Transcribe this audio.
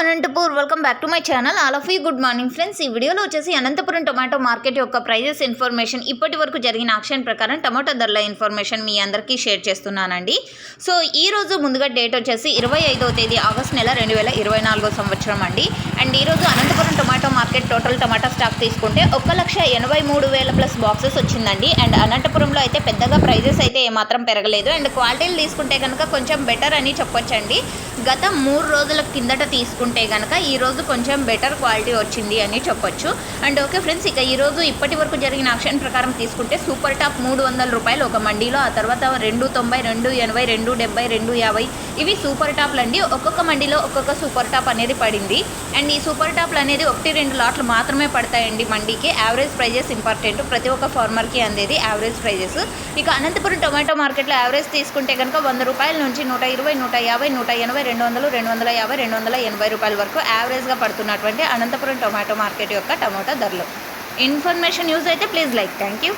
Anantapur. Welcome back to my channel all of you good morning friends ఈ వీడియోలో వచ్చేసి Anantapuram tomato market యొక్క prices information ఇప్పటి వరకు జరిగిన ఆక్షన్ ప్రకారం టమాటో ధరల ఇన్ఫర్మేషన్ మీ అందరికీ షేర్ చేస్తున్నానండి. సో ఈ రోజు ముందుగా డేట్ వచ్చేసి ఇరవై ఐదవ తేదీ ఆగస్ట్ నెల రెండు వేల ఇరవై నాలుగో సంవత్సరం అండి. అండ్ ఈరోజు Anantapuram tomato market total tomato stock తీసుకుంటే ఒక లక్ష ఎనభై మూడు వేల ప్లస్ బాక్సెస్ వచ్చిందండి. అండ్ అనంతపురంలో అయితే పెద్ద అయితే ఏమాత్రం పెరగలేదు. అండ్ క్వాలిటీలు తీసుకుంటే కనుక కొంచెం బెటర్ అని చెప్పొచ్చండి. గత మూడు రోజుల కిందట తీసుకుంటే కనుక ఈ రోజు కొంచెం బెటర్ క్వాలిటీ వచ్చింది అని చెప్పొచ్చు. అండ్ ఓకే ఫ్రెండ్స్ ఇక ఈ రోజు ఇప్పటి వరకు జరిగిన ఆక్షన్ ప్రకారం తీసుకుంటే సూపర్ టాప్ మూడు వందల రూపాయలు ఒక మండీలో ఆ తర్వాత రెండు తొంభై రెండు ఎనభై రెండు డెబ్బై రెండు యాభై ఇవి సూపర్ టాప్లు అండి. ఒక్కొక్క మండీలో ఒక్కొక్క సూపర్ టాప్ అనేది పడింది. అండ్ ఈ సూపర్ టాప్లు అనేది ఒకటి రెండు లాట్లు మాత్రమే పడతాయండి మండీకి. యావరేజ్ ప్రైజెస్ ఇంపార్టెంట్ ప్రతి ఒక్క ఫార్మర్కి అందేది యావరేజ్ ప్రైజెస్ ఇక అనంతపురం టొమాటో మార్కెట్లో యావరేజ్ తీసుకుంటే కనుక వంద రూపాయల నుంచి నూట ఇరవై నూట యాభై నూట ఎనభై రెండు వందలు రెండు వందల యాభై రెండు వందల ఎనభై రూపాయల వరకు యావరేజ్గా పడుతున్నటువంటి అనంతపురం టొమాటో మార్కెట్ యొక్క టమాటో ధరలు. ఇన్ఫర్మేషన్ యూజ్ అయితే ప్లీజ్ లైక్ థ్యాంక్ యూ